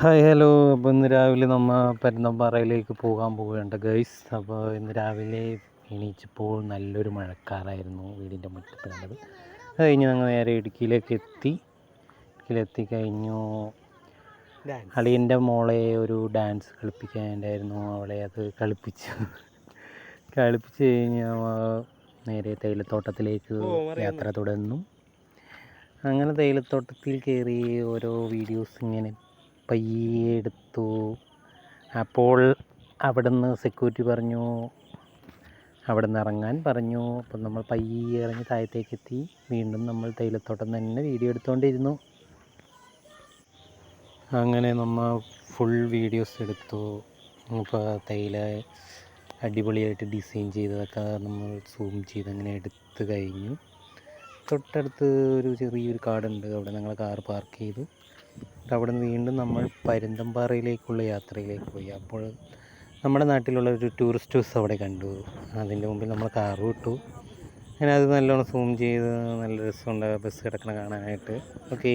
Hi hello. അപ്പോൾ ഇന്ന് രാവിലെ നമ്മൾ പരുന്തമ്പാറയിലേക്ക് പോകാൻ പോവുകയുണ്ട് ഗൈസ് അപ്പോൾ ഇന്ന് രാവിലെ എണീച്ചപ്പോൾ നല്ലൊരു മഴക്കാറായിരുന്നു വീടിന്റെ മുറ്റത്ത് കണ്ടത്. അത് കഴിഞ്ഞ് ഞങ്ങൾ നേരെ ഇടുക്കിയിലേക്ക് എത്തി. ഇടുക്കിയിലെത്തി കഴിഞ്ഞു. അളിയന്റെ മോളെ ഒരു ഡാൻസ് കളിപ്പിക്കാനുണ്ടായിരുന്നു. അവളെ അത് കളിപ്പിച്ചു. കളിപ്പിച്ച് കഴിഞ്ഞ് നേരെ തേയിലത്തോട്ടത്തിലേക്ക് യാത്ര തുടർന്നു. അങ്ങനെ തേയിലത്തോട്ടത്തിൽ കയറി ഓരോ വീഡിയോസ് ഇങ്ങനെ പയ്യെ എടുത്തു അപ്പോൾ അവിടുന്ന് സെക്യൂരിറ്റി പറഞ്ഞു അവിടെ നിന്ന് ഇറങ്ങാൻ പറഞ്ഞു. അപ്പം നമ്മൾ പയ്യെ ഇറങ്ങി താഴത്തേക്ക് എത്തി വീണ്ടും നമ്മൾ തേയിലത്തോട്ടം തന്നെ വീഡിയോ എടുത്തുകൊണ്ടിരുന്നു അങ്ങനെ നമ്മൾ ഫുൾ വീഡിയോസ് എടുത്തു. ഇപ്പോൾ തേയില അടിപൊളിയായിട്ട് ഡിസൈൻ ചെയ്തതൊക്കെ നമ്മൾ സൂം ചെയ്ത് അങ്ങനെ എടുത്തു കഴിഞ്ഞു. തൊട്ടടുത്ത് ഒരു ചെറിയൊരു കാടുണ്ട്. അവിടെ ഞങ്ങൾ കാർ പാർക്ക് ചെയ്തു. അവിടെ നിന്ന് വീണ്ടും നമ്മൾ പരുന്തംപാറയിലേക്കുള്ള യാത്രയിലേക്ക് പോയി. അപ്പോൾ നമ്മുടെ നാട്ടിലുള്ള ഒരു ടൂറിസ്റ്റ് ബസ് അവിടെ കണ്ടു. അതിന്റെ മുമ്പിൽ നമ്മൾ കാർ വിട്ടു. അങ്ങനെ അത് നല്ലോണം സൂം ചെയ്ത് നല്ല രസമുണ്ട് ബസ് കിടക്കണ കാണാനായിട്ട്. ഓക്കേ